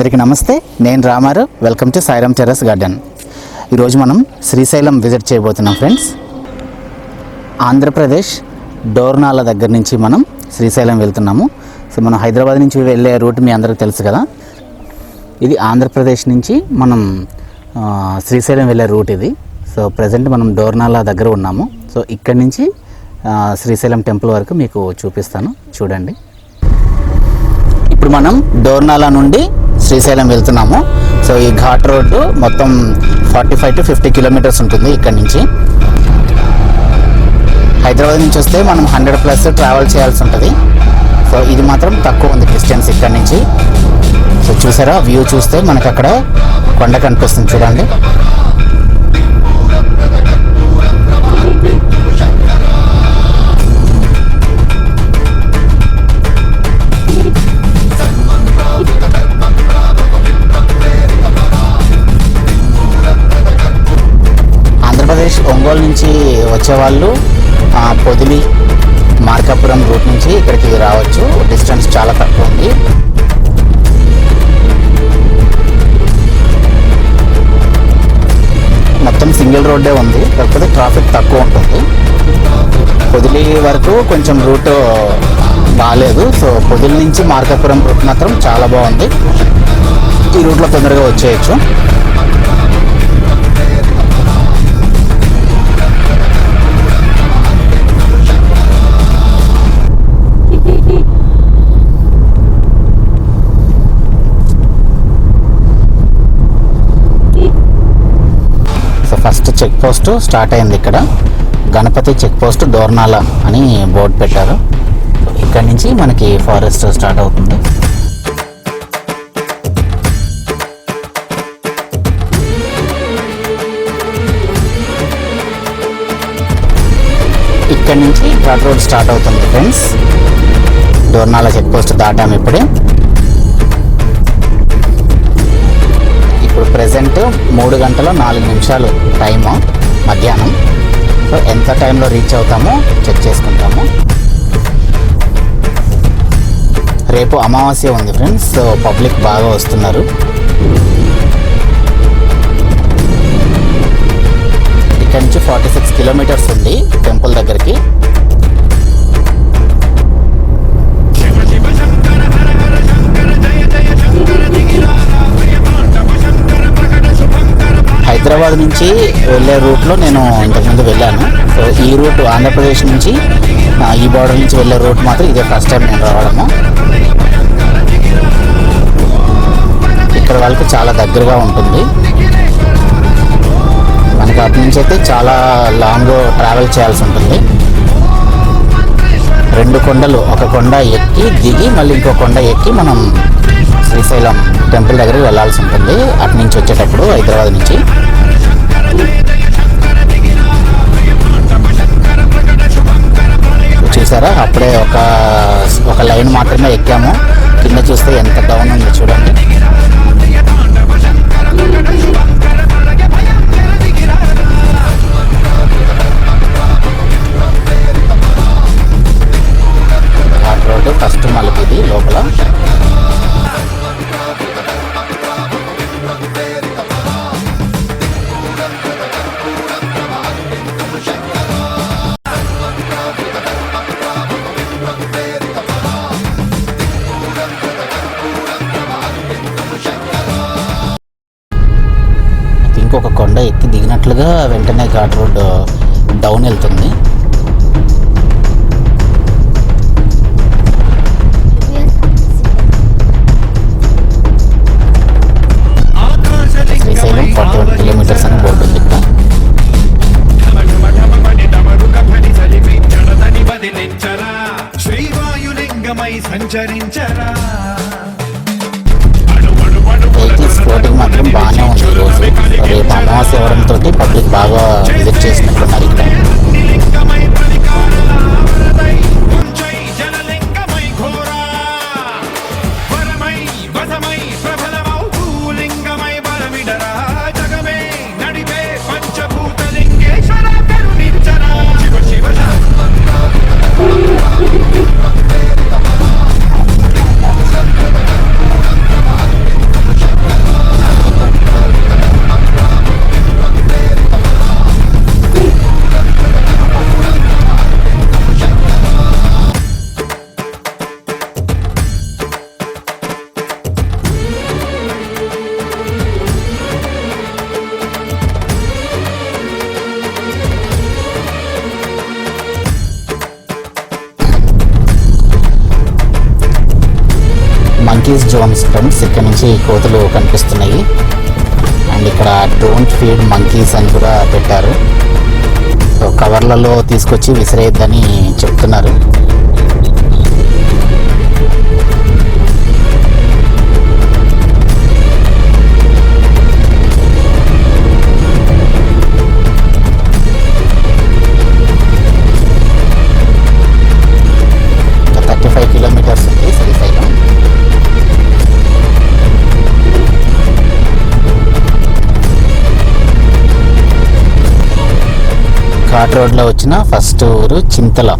అందరికీ నమస్తే. నేను Ramaru welcome to Sairam terrace garden ఈరోజు మనం శ్రీశైలం విజిట్ చేయబోతున్నాం ఫ్రెండ్స్ ఆంధ్రప్రదేశ్ డోర్నాల దగ్గర నుంచి మనం శ్రీశైలం వెళ్తున్నాము. సో మనం హైదరాబాద్ నుంచి వెళ్ళే రూట్ మీ అందరికీ తెలుసు కదా. ఇది ఆంధ్రప్రదేశ్ నుంచి మనం శ్రీశైలం వెళ్ళే రూట్ ఇది. సో ప్రజెంట్ మనం డోర్నాల దగ్గర ఉన్నాము. సో ఇక్కడి నుంచి శ్రీశైలం టెంపుల్ వరకు మీకు చూపిస్తాను. చూడండి. ఇప్పుడు మనం డోర్నాల నుండి శ్రీశైలం వెళ్తున్నాము. సో ఈ ఘాట్ రోడ్డు మొత్తం forty five to fifty kilometres ఉంటుంది ఇక్కడ నుంచి. హైదరాబాద్ నుంచి వస్తే మనం హండ్రెడ్ ప్లస్ ట్రావెల్ చేయాల్సి ఉంటుంది. సో ఇది మాత్రం తక్కువ ఉంది డిస్టెన్స్ ఇక్కడ నుంచి. సో చూసారా వ్యూ చూస్తే మనకు అక్కడ కొండ కనిపిస్తుంది చూడండి. ఆంధ్రప్రదేశ్ ఒంగోలు నుంచి వచ్చేవాళ్ళు పొదిలి మార్కాపురం రూట్ నుంచి ఇక్కడికి రావచ్చు. డిస్టెన్స్ చాలా తక్కువ ఉంది. మొత్తం సింగిల్ రోడ్డే ఉంది. కాకపోతే ట్రాఫిక్ తక్కువ ఉంటుంది. పొదిలి వరకు కొంచెం రూట్ బాగాలేదు సో పొదిలి నుంచి మార్కాపురం రూట్ మాత్రం చాలా బాగుంది. ఈ రూట్లో తొందరగా వచ్చేయచ్చు. చెక్ పోస్ట్ స్టార్ట్ అయింది ఇక్కడ. గణపతి చెక్ పోస్ట్ డోర్నాల అని బోర్డు పెట్టారు. ఇక్కడ నుంచి మనకి ఫారెస్ట్ స్టార్ట్ అవుతుంది. ఇక్కడ నుంచి ఘాట్ రోడ్ స్టార్ట్ అవుతుంది ఫ్రెండ్స్. డోర్నాల చెక్ పోస్ట్ దాటాము ఇప్పుడే. ఇప్పుడు ప్రజెంట్ మూడు గంటల నాలుగు నిమిషాలు టైము మధ్యాహ్నం. సో ఎంత టైంలో రీచ్ అవుతామో చెక్ చేసుకుంటాము. రేపు అమావాస్య ఉంది ఫ్రెండ్స్ సో పబ్లిక్ బాగా వస్తున్నారు. ఇక్కడ నుంచి ఫార్టీ సిక్స్ కిలోమీటర్స్ ఉంది టెంపుల్ దగ్గరికి. హైదరాబాద్ నుంచి వెళ్ళే రూట్లో నేను ఇంతకుముందు వెళ్ళాను. సో ఈ రూట్ ఆంధ్రప్రదేశ్ నుంచి ఈ బార్డర్ నుంచి వెళ్ళే రూట్ మాత్రం ఇదే ఫస్ట్ టైం నేను రావడము. ఇక్కడ వాళ్ళకి చాలా దగ్గరగా ఉంటుంది. మనకి అటు నుంచి అయితే చాలా లాంగ్ ట్రావెల్ చేయాల్సి ఉంటుంది. రెండు కొండలు ఒక కొండ ఎక్కి దిగి మళ్ళీ ఇంకో కొండ ఎక్కి మనం శ్రీశైలం టెంపుల్ దగ్గరికి వెళ్ళాల్సి ఉంటుంది. అటు నుంచి వచ్చేటప్పుడు హైదరాబాద్ నుంచి. చూసారా? అప్పుడే ఒక ఒక లైన్ మాత్రమే ఎక్కాము. కింద చూస్తే ఎంత డౌన్ ఉందో చూడండి. ఎక్కి వెంటనే ఘాట్ రోడ్ డౌన్ వెళ్తుంది. ఫ్రెండ్స్ ఇక్కడ నుంచి కోతులు కనిపిస్తున్నాయి. అండ్ ఇక్కడ డోంట్ ఫీడ్ మంకీస్ అని కూడా పెట్టారు. సో కవర్లలో తీసుకొచ్చి విసిరేయద్దని చెప్తున్నారు. ఘాట్ రోడ్లో వచ్చిన ఫస్ట్ ఊరు చింతల.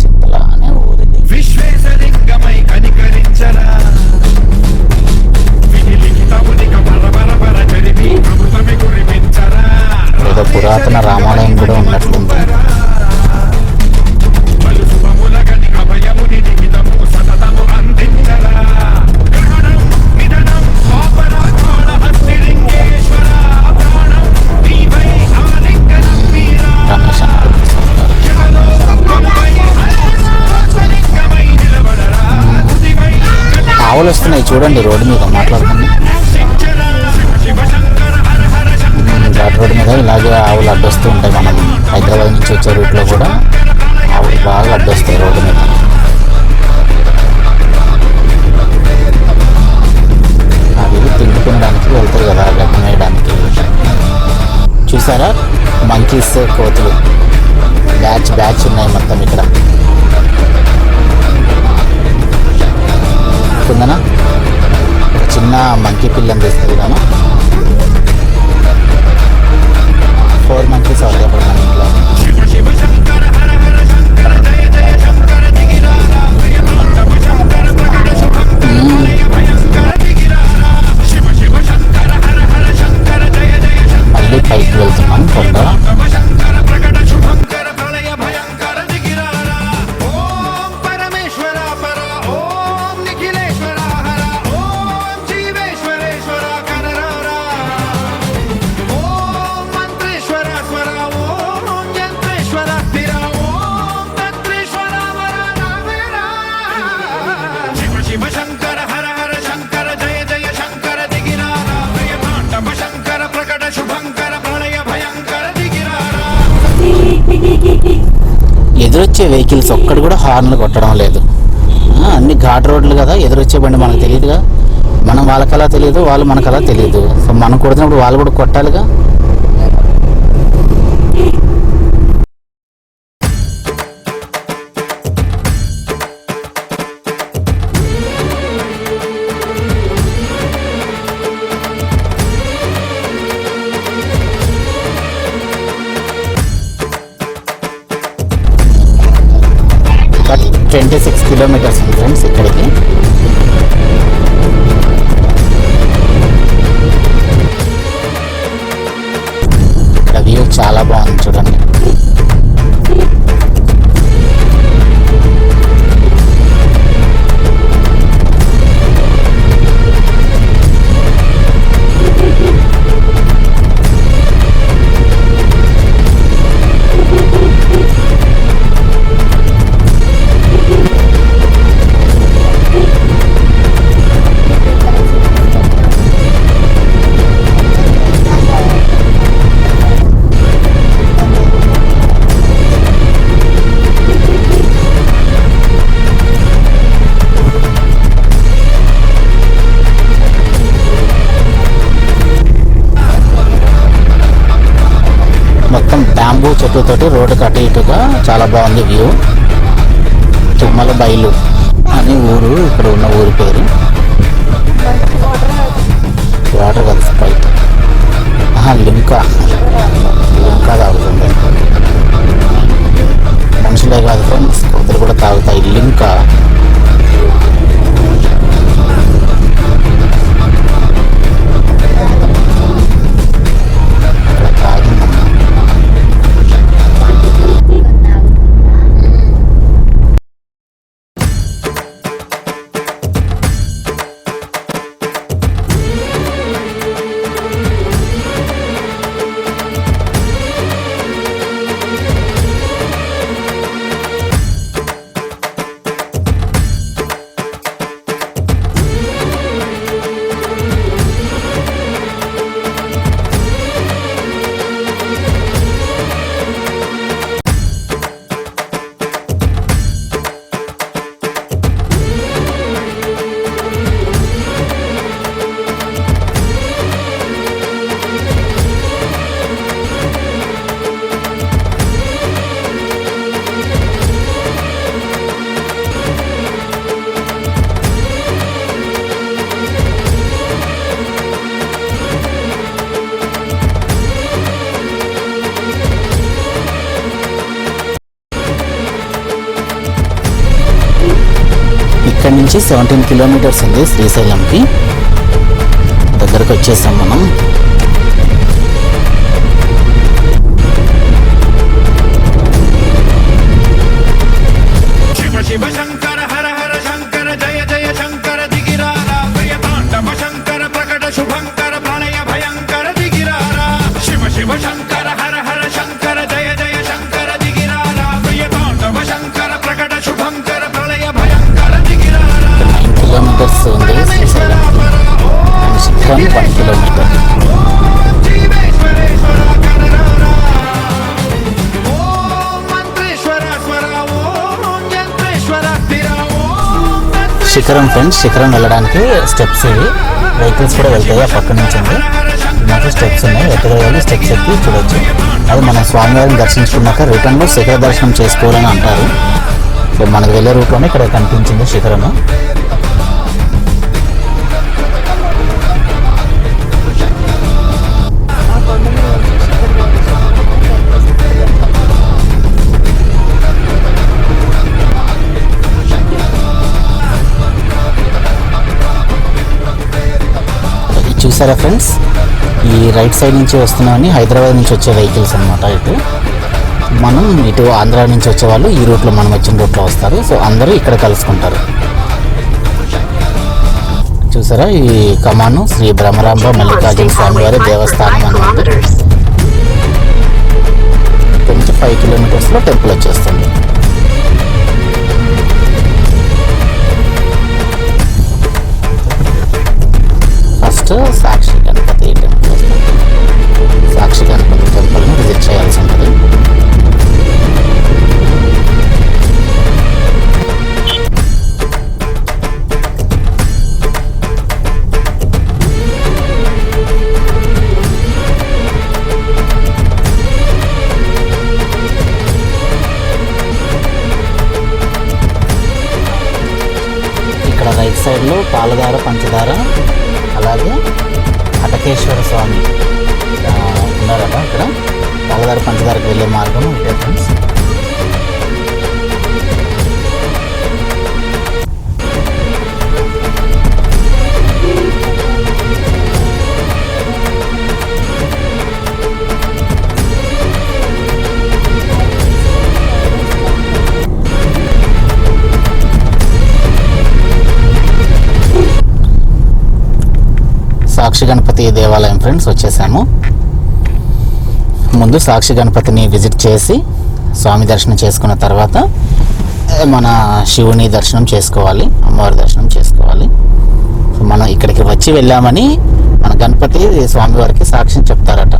చింతల అనే ఏదో పురాతన రామాలయం కూడా ఉన్నట్లుంది. చూడండి రోడ్డు మీద మాట్లాడుతుంది ఘాట్ రోడ్డు మీద ఇలాగే ఆవులు అడ్డొస్తూ ఉంటాయి మనం హైదరాబాద్ నుంచి వచ్చే రూట్లో కూడా ఆవులు బాగా అడ్డొస్తాయి రోడ్డు మీద. అవి తిండి వెళ్తారు కదా గడ్డి మేయడానికి. చూసారా? మంకీస్ కోతులు. బ్యాచ్ బ్యాచ్ ఉన్నాయి మొత్తం ఇక్కడ. కిందన? చిన్న మంకీ పిల్లని తెస్తుంది కదా. ఫోర్ మంకీస్ అవుతాయి అప్పుడు మన ఇంట్లో ఎదురొచ్చే వెహికల్స్ ఒక్కడు కూడా హార్న్లు కొట్టడం లేదు. అన్ని ఘాట్ రోడ్లు కదా ఎదురొచ్చే బండి మనకు తెలియదుగా మనం వాళ్ళకలా తెలియదు వాళ్ళు మనకలా తెలియదు సో మనం కొడుతున్నప్పుడు వాళ్ళు కూడా కొట్టాలిగా. కిలోమీటర్స్ ఉంది ఫ్రెండ్స్ ఇక్కడికి. ఇక్కడ వ్యూ చాలా బాగుంది చూడండి. బ్యాంబూ చెట్లతోటి రోడ్డు అటు ఇటుగా చాలా బాగుంది వ్యూ. తుమ్మల బయలు అని ఊరు ఇక్కడ ఉన్న ఊరి పేరు. వాటర్ కలిసి నుంచి సెవెంటీన్ కిలోమీటర్స్ ఉంది శ్రీశైలంకి. దగ్గరకు వచ్చేసాం మనం. శిఖరం ఫ్రెండ్స్ శిఖరం వెళ్ళడానికి స్టెప్స్ ఇవి. వెహికల్స్ కూడా వెళ్తాయి ఆ పక్క నుంచి ఉంది. మాకు స్టెప్స్ ఉన్నాయి. ఎక్కడ వెళ్ళి స్టెప్స్ ఎక్కి చూడొచ్చు. అది మనం స్వామివారిని దర్శించుకున్నాక రిటర్న్లో శిఖర దర్శనం చేసుకోవాలని అంటారు. సో మనకు వెళ్ళే రూట్లోనే ఇక్కడ కనిపించింది శిఖరము. చూసారా ఫ్రెండ్స్? ఈ రైట్ సైడ్ నుంచి వస్తున్నామని హైదరాబాద్ నుంచి వచ్చే వెహికల్స్ అనమాట ఇటు మనం ఇటు ఆంధ్ర నుంచి వచ్చే వాళ్ళు ఈ రూట్లో మనం వచ్చిన రూట్లో వస్తారు. సో అందరూ ఇక్కడ కలుసుకుంటారు. చూసారా? ఈ కమాను శ్రీ భ్రమరాంబ మల్లికార్జున స్వామి వారి దేవస్థానం అనమాట కొంచెం ఫైవ్ కిలోమీటర్స్లో టెంపుల్ వచ్చేస్తుంది. ఫస్ట్ సాక్షి సాక్షి గణపతి దేవాలయం ఫ్రెండ్స్ వచ్చేసాము. ముందు సాక్షి గణపతిని విజిట్ చేసి స్వామి దర్శనం చేసుకున్న తర్వాత మన శివుని దర్శనం చేసుకోవాలి అమ్మవారి దర్శనం చేసుకోవాలి. మనం ఇక్కడికి వచ్చి వెళ్ళామని మన గణపతి స్వామివారికి సాక్ష్యం చెప్తారట.